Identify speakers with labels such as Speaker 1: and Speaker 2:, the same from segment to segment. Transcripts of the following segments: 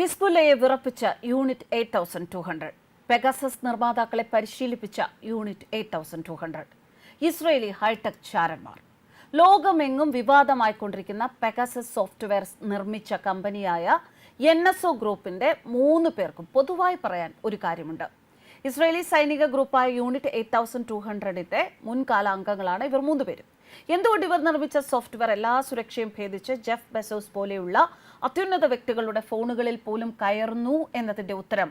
Speaker 1: ഹിസ്ബുല്ലയെ വിറപ്പിച്ച unit eight thousand two hundred. Pegasus നിർമ്മാതാക്കളെ പരിശീലിപ്പിച്ച unit eight thousand two hundred. Israeli hi tech ചാരന്മാർ. ലോകമെങ്ങും വിവാദമായിക്കൊണ്ടിരിക്കുന്ന Pegasus software നിർമ്മിച്ച കമ്പനിയായ N S O ഗ്രൂപ്പിന്റെ മൂന്ന് പേർക്കും പൊതുവായി പറയാൻ ഒരു കാര്യമുണ്ട്. ഇസ്രയേലി സൈനിക ഗ്രൂപ്പായ യൂണിറ്റ് എയ്റ്റ് തൗസൻഡ് ടു ഹൺഡ്രഡിന്റെ മുൻകാല അംഗങ്ങളാണ് ഇവർ മൂന്ന് പേരും എന്തുകൊണ്ട് ഇവർ നിർമ്മിച്ച സോഫ്റ്റ്വെയർ എല്ലാ സുരക്ഷയും ഭേദിച്ച് ജെഫ് ബെസോസ് പോലെയുള്ള അത്യുന്നത വ്യക്തികളുടെ ഫോണുകളിൽ പോലും കയറുന്നു എന്നതിന്റെ ഉത്തരം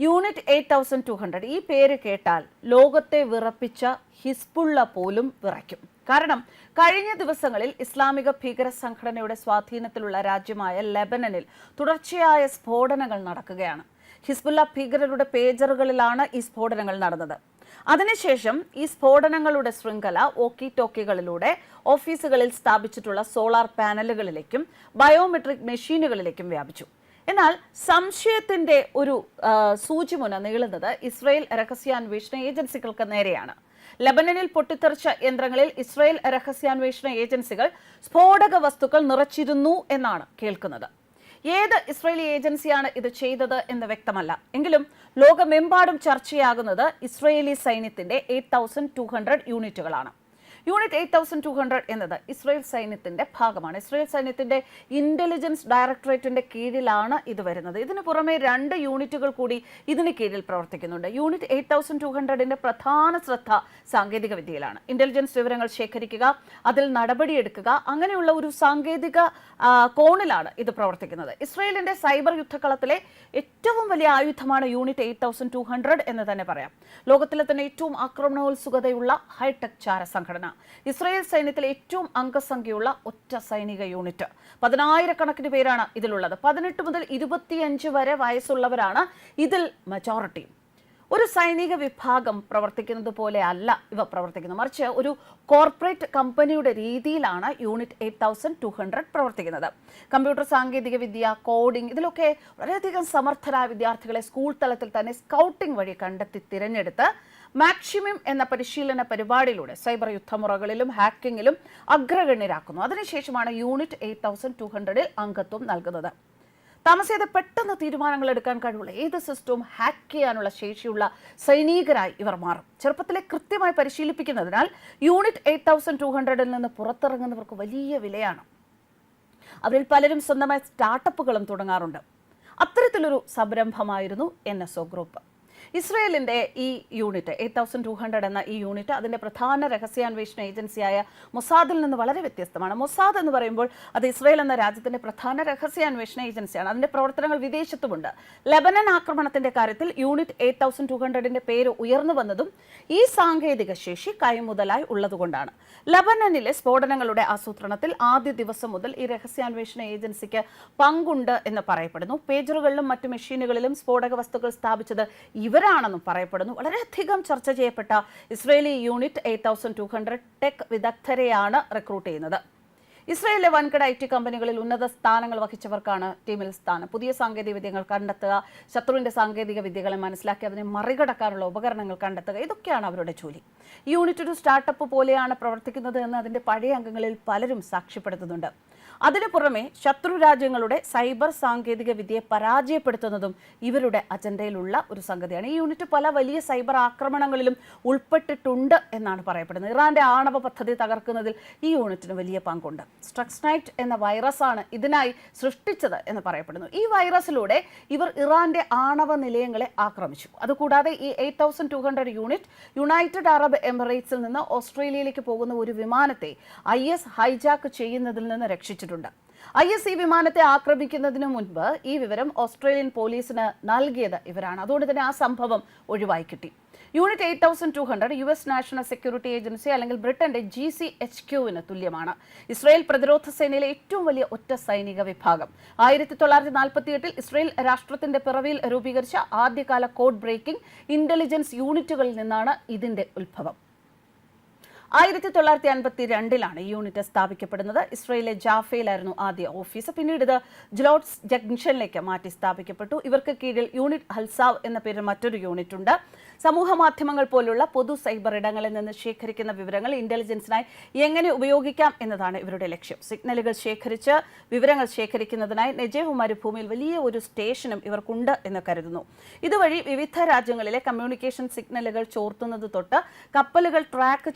Speaker 1: unit eight thousand two hundred. ഈ പേര് കേട്ടാൽ ലോകത്തെ വിറപ്പിച്ച ഹിസ്ബുള്ള പോലും വിറയ്ക്കും. കാരണം കഴിഞ്ഞ ദിവസങ്ങളിൽ ഇസ്ലാമിക ഭീകര സംഘടനയുടെ സ്വാധീനത്തിലുള്ള രാജ്യമായ ലെബനനിൽ തുടർച്ചയായ സ്ഫോടനങ്ങൾ നടക്കുകയാണ്. ഹിസ്ബുല്ല ഭീകരരുടെ പേജറുകളിലാണ് ഈ സ്ഫോടനങ്ങൾ നടന്നത്. അതിനുശേഷം ഈ സ്ഫോടനങ്ങളുടെ ശൃംഖല ഓക്കി ടോക്കികളിലൂടെ ഓഫീസുകളിൽ സ്ഥാപിച്ചിട്ടുള്ള സോളാർ പാനലുകളിലേക്കും ബയോമെട്രിക് മെഷീനുകളിലേക്കും വ്യാപിച്ചു. എന്നാൽ സംശയത്തിന്റെ ഒരു സൂചിമുന നീളുന്നത് ഇസ്രയേൽ രഹസ്യാന്വേഷണ ഏജൻസികൾക്ക് നേരെയാണ്. ലബനനിൽ പൊട്ടിത്തെറിച്ച യന്ത്രങ്ങളിൽ ഇസ്രയേൽ രഹസ്യാന്വേഷണ ഏജൻസികൾ സ്ഫോടക വസ്തുക്കൾ നിറച്ചിരുന്നു എന്നാണ് കേൾക്കുന്നത്. ഏത് ഇസ്രയേലി ഏജൻസിയാണ് ഇത് ചെയ്തത് എന്ന് വ്യക്തമല്ല. എങ്കിലും ലോകമെമ്പാടും ചർച്ചയാകുന്നത് ഇസ്രയേലി സൈന്യത്തിന്റെ eight thousand two hundred യൂണിറ്റുകളാണ് unit eight thousand two hundred എന്നത് ഇസ്രയേൽ സൈന്യത്തിന്റെ ഭാഗമാണ്. ഇസ്രയേൽ സൈന്യത്തിന്റെ ഇന്റലിജൻസ് ഡയറക്ടറേറ്റിന്റെ കീഴിലാണ് ഇത് വരുന്നത്. ഇതിന് പുറമെ രണ്ട് യൂണിറ്റുകൾ കൂടി ഇതിന് കീഴിൽ പ്രവർത്തിക്കുന്നുണ്ട്. യൂണിറ്റ് എയ്റ്റ് തൗസൻഡ് ടു പ്രധാന ശ്രദ്ധ സാങ്കേതിക വിദ്യയിലാണ്. ഇന്റലിജൻസ് വിവരങ്ങൾ ശേഖരിക്കുക അതിൽ നടപടിയെടുക്കുക അങ്ങനെയുള്ള ഒരു സാങ്കേതിക കോണിലാണ് ഇത് പ്രവർത്തിക്കുന്നത്. ഇസ്രയേലിന്റെ സൈബർ യുദ്ധക്കളത്തിലെ ഏറ്റവും വലിയ ആയുധമാണ് unit eight thousand two hundred എന്ന് തന്നെ പറയാം. ലോകത്തിലെ തന്നെ ഏറ്റവും ആക്രമണോത്സുകതയുള്ള ഹൈടെക് ചാര സംഘടന. ഇസ്രായേൽ സൈന്യത്തിലെ ഏറ്റവും അംഗസംഖ്യയുള്ള ഒറ്റ സൈനിക യൂണിറ്റ്. പതിനായിരക്കണക്കിന് പേരാണ് ഇതിലുള്ളത്. പതിനെട്ട് മുതൽ ഇരുപത്തിയഞ്ച് വരെ വയസ്സുള്ളവരാണ് ഇതിൽ മെജോറിറ്റി ഒരു സൈനിക വിഭാഗം പ്രവർത്തിക്കുന്നത് പോലെ അല്ല ഇവ പ്രവർത്തിക്കുന്നത്. മറിച്ച് ഒരു കോർപ്പറേറ്റ് കമ്പനിയുടെ രീതിയിലാണ് unit eight thousand two hundred പ്രവർത്തിക്കുന്നത്. കമ്പ്യൂട്ടർ സാങ്കേതിക വിദ്യ കോഡിംഗ് ഇതിലൊക്കെ വളരെയധികം സമർത്ഥരായ വിദ്യാർത്ഥികളെ സ്കൂൾ തലത്തിൽ തന്നെ സ്കൗട്ടിംഗ് വഴി കണ്ടെത്തി തിരഞ്ഞെടുത്ത് മാക്സിമം എന്ന പരിശീലന പരിപാടിയിലൂടെ സൈബർ യുദ്ധമുറകളിലും ഹാക്കിങ്ങിലും അഗ്രഗണ്യരാക്കുന്നു. അതിനുശേഷമാണ് യൂണിറ്റ് എയ്റ്റ് തൗസൻഡ് ടു ഹൺഡ്രഡിൽ അംഗത്വം നൽകുന്നത്. താമസിയാതെ പെട്ടെന്ന് തീരുമാനങ്ങൾ എടുക്കാൻ കഴിവുള്ള ഏത് സിസ്റ്റവും ഹാക്ക് ചെയ്യാനുള്ള ശേഷിയുള്ള സൈനികരായി ഇവർ മാറും. ചെറുപ്പത്തിലെ കൃത്യമായി പരിശീലിപ്പിക്കുന്നതിനാൽ യൂണിറ്റ് എയ്റ്റ് തൗസൻഡ് ടു ഹൺഡ്രഡിൽ നിന്ന് പുറത്തിറങ്ങുന്നവർക്ക് വലിയ വിലയാണ്. അവരിൽ പലരും സ്വന്തമായ സ്റ്റാർട്ടപ്പുകളും തുടങ്ങാറുണ്ട്. അത്തരത്തിലൊരു സംരംഭമായിരുന്നു എൻ എസ് ഒ ഗ്രൂപ്പ്. ഇസ്രയേലിന്റെ ഈ unit eight thousand two hundred എന്ന ഈ യൂണിറ്റ് അതിന്റെ പ്രധാന രഹസ്യാന്വേഷണ ഏജൻസിയായ മൊസാദിൽ നിന്ന് വളരെ വ്യത്യസ്തമാണ്. മൊസാദ് എന്ന് പറയുമ്പോൾ അത് ഇസ്രയേൽ എന്ന രാജ്യത്തിന്റെ പ്രധാന രഹസ്യാന്വേഷണ ഏജൻസിയാണ്. അതിന്റെ പ്രവർത്തനങ്ങൾ വിദേശത്തുമുണ്ട്. ലെബനൻ ആക്രമണത്തിന്റെ കാര്യത്തിൽ യൂണിറ്റ് എയ്റ്റ് തൗസൻഡ് ടു ഹൺഡ്രഡിന്റെ പേര് ഉയർന്നു വന്നതും ഈ സാങ്കേതിക ശേഷി കൈമുതലായി ഉള്ളതുകൊണ്ടാണ്. ലബനനിലെ സ്ഫോടനങ്ങളുടെ ആസൂത്രണത്തിൽ ആദ്യ ദിവസം മുതൽ ഈ രഹസ്യാന്വേഷണ ഏജൻസിക്ക് പങ്കുണ്ട് എന്ന് പറയപ്പെടുന്നു. പേജറുകളിലും മറ്റു മെഷീനുകളിലും സ്ഫോടക വസ്തുക്കൾ സ്ഥാപിച്ചത് ഇവരാണെന്നും പറയപ്പെടുന്നു. വളരെയധികം ചർച്ച ചെയ്യപ്പെട്ട Israeli unit eight thousand two hundred tech വിദഗ്ധരെയാണ് recruit ചെയ്യുന്നത്. ഇസ്രയേലിലെ വൻകിട ഐ ടി കമ്പനികളിൽ ഉന്നത സ്ഥാനങ്ങൾ വഹിച്ചവർക്കാണ് ടീമിൽ സ്ഥാനം. പുതിയ സാങ്കേതിക വിദ്യകൾ കണ്ടെത്തുക ശത്രുവിന്റെ സാങ്കേതിക വിദ്യകളെ മനസ്സിലാക്കി അതിനെ മറികടക്കാനുള്ള ഉപകരണങ്ങൾ കണ്ടെത്തുക ഇതൊക്കെയാണ് അവരുടെ ജോലി. യൂണിറ്റ് ഒരു സ്റ്റാർട്ടപ്പ് പോലെയാണ് പ്രവർത്തിക്കുന്നത് എന്ന് അതിന്റെ പഴയ അംഗങ്ങളിൽ പലരും സാക്ഷ്യപ്പെടുത്തുന്നുണ്ട്. അതിനു പുറമെ ശത്രു രാജ്യങ്ങളുടെ സൈബർ സാങ്കേതിക വിദ്യയെ പരാജയപ്പെടുത്തുന്നതും ഇവരുടെ അജണ്ടയിലുള്ള ഒരു സംഗതിയാണ്. ഈ യൂണിറ്റ് പല വലിയ സൈബർ ആക്രമണങ്ങളിലും ഉൾപ്പെട്ടിട്ടുണ്ട് എന്നാണ് പറയപ്പെടുന്നത്. ഇറാന്റെ ആണവ പദ്ധതി തകർക്കുന്നതിൽ ഈ യൂണിറ്റിന് വലിയ പങ്കുണ്ട്. സ്ട്രക്സ്നൈറ്റ് എന്ന വൈറസ് ആണ് ഇതിനായി സൃഷ്ടിച്ചത് എന്ന് പറയപ്പെടുന്നു. ഈ വൈറസിലൂടെ ഇവർ ഇറാന്റെ ആണവ നിലയങ്ങളെ ആക്രമിച്ചു. അതുകൂടാതെ ഈ eight thousand two hundred unit united Arab എമിറേറ്റ്സിൽ നിന്ന് ഓസ്ട്രേലിയയിലേക്ക് പോകുന്ന ഒരു വിമാനത്തെ ഐ എസ് ഹൈജാക്ക് ചെയ്യുന്നതിൽ നിന്ന് രക്ഷിച്ചിട്ടുണ്ട്. ഐ എസ് ഈ വിമാനത്തെ ആക്രമിക്കുന്നതിന് മുൻപ് ഈ വിവരം ഓസ്ട്രേലിയൻ പോലീസിന് നൽകിയത് ഇവരാണ്. അതുകൊണ്ട് തന്നെ ആ സംഭവം ഒഴിവായി കിട്ടി. Unit eight thousand two hundred U S national security agency അല്ലെങ്കിൽ ബ്രിട്ടന്റെ ജി സി എച്ച് ക്യുവിന് തുല്യമാണ്. ഇസ്രായേൽ പ്രതിരോധ സേനയിലെ ഏറ്റവും വലിയ ഒറ്റ സൈനിക വിഭാഗം. ആയിരത്തി തൊള്ളായിരത്തി നാൽപ്പത്തി എട്ടിൽ ഇസ്രായേൽ രാഷ്ട്രത്തിന്റെ പിറവിയിൽ രൂപീകരിച്ച ആദ്യകാല കോഡ് ബ്രേക്കിംഗ് ഇന്റലിജൻസ് യൂണിറ്റുകളിൽ നിന്നാണ് ഇതിന്റെ ഉത്ഭവം. ആയിരത്തി തൊള്ളായിരത്തി അൻപത്തി രണ്ടിലാണ് ഈ യൂണിറ്റ് സ്ഥാപിക്കപ്പെടുന്നത്. ഇസ്രയേലിലെ ജാഫയിലായിരുന്നു ആദ്യ ഓഫീസ് പിന്നീട് ഇത് ജ്ലോട്സ് ജംഗ്ഷനിലേക്ക് മാറ്റി സ്ഥാപിക്കപ്പെട്ടു. ഇവർക്ക് കീഴിൽ യൂണിറ്റ് ഹൽസാവ് എന്ന പേരിൽ മറ്റൊരു യൂണിറ്റ് ഉണ്ട്. സമൂഹ മാധ്യമങ്ങൾ പോലുള്ള പൊതു സൈബർ ഇടങ്ങളിൽ നിന്ന് ശേഖരിക്കുന്ന വിവരങ്ങൾ ഇന്റലിജൻസിനായി എങ്ങനെ ഉപയോഗിക്കാം എന്നതാണ് ഇവരുടെ ലക്ഷ്യം. സിഗ്നലുകൾ ശേഖരിച്ച് വിവരങ്ങൾ ശേഖരിക്കുന്നതിനായി നെജേവ് മരുഭൂമിയിൽ വലിയ ഒരു സ്റ്റേഷനും ഇവർക്കുണ്ട് എന്ന് കരുതുന്നു. ഇതുവഴി വിവിധ രാജ്യങ്ങളിലെ കമ്മ്യൂണിക്കേഷൻ സിഗ്നലുകൾ ചോർത്തുന്നത് തൊട്ട് കപ്പലുകൾ ട്രാക്ക്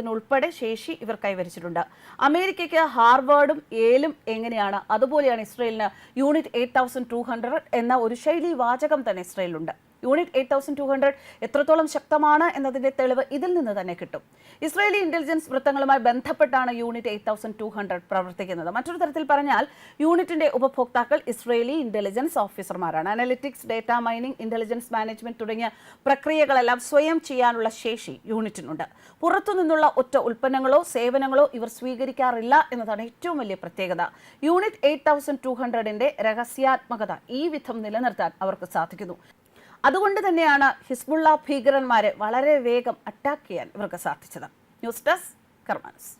Speaker 1: ചെയ്യുന്നതിനുൾപ്പെടെ ശേഷി ഇവർ കൈവരിച്ചിട്ടുണ്ട്. അമേരിക്കയ്ക്ക് ഹാർവാർഡും ഏലും എങ്ങനെയാണ്? അതുപോലെയാണ് ഇസ്രയേലിന് unit eight thousand two hundred എന്ന ഒരു ശൈലി വാചകം തന്നെ ഇസ്രയേലിലുണ്ട്. Unit eight thousand two hundred എത്രത്തോളം ശക്തമാണ് എന്നതിന്റെ തെളിവ് ഇതിൽ നിന്ന് തന്നെ കിട്ടും. ഇസ്രയേലി ഇന്റലിജൻസ് വൃത്തങ്ങളുമായി ബന്ധപ്പെട്ടാണ് unit eight thousand two hundred പ്രവർത്തിക്കുന്നത്. മറ്റൊരു തരത്തിൽ പറഞ്ഞാൽ യൂണിറ്റിന്റെ ഉപഭോക്താക്കൾ Israeli intelligence ഓഫീസർമാരാണ് analytics data mining intelligence management തുടങ്ങിയ പ്രക്രിയകളെല്ലാം സ്വയം ചെയ്യാനുള്ള ശേഷി യൂണിറ്റിനുണ്ട്. പുറത്തുനിന്നുള്ള ഒറ്റ ഉൽപ്പന്നങ്ങളോ സേവനങ്ങളോ ഇവർ സ്വീകരിക്കാറില്ല എന്നതാണ് ഏറ്റവും വലിയ പ്രത്യേകത. യൂണിറ്റ് എയ്റ്റ് തൗസൻഡ് ടു ഹൺഡ്രഡിന്റെ രഹസ്യാത്മകത ഈ വിധം നിലനിർത്താൻ അവർക്ക് സാധിക്കുന്നു. അതുകൊണ്ട് തന്നെയാണ് ഹിസ്ബുള്ള ഭീകരന്മാരെ വളരെ വേഗം അറ്റാക്ക് ചെയ്യാൻ ഇവർക്ക് സാധിച്ചത്. News desk കർമാനസ്.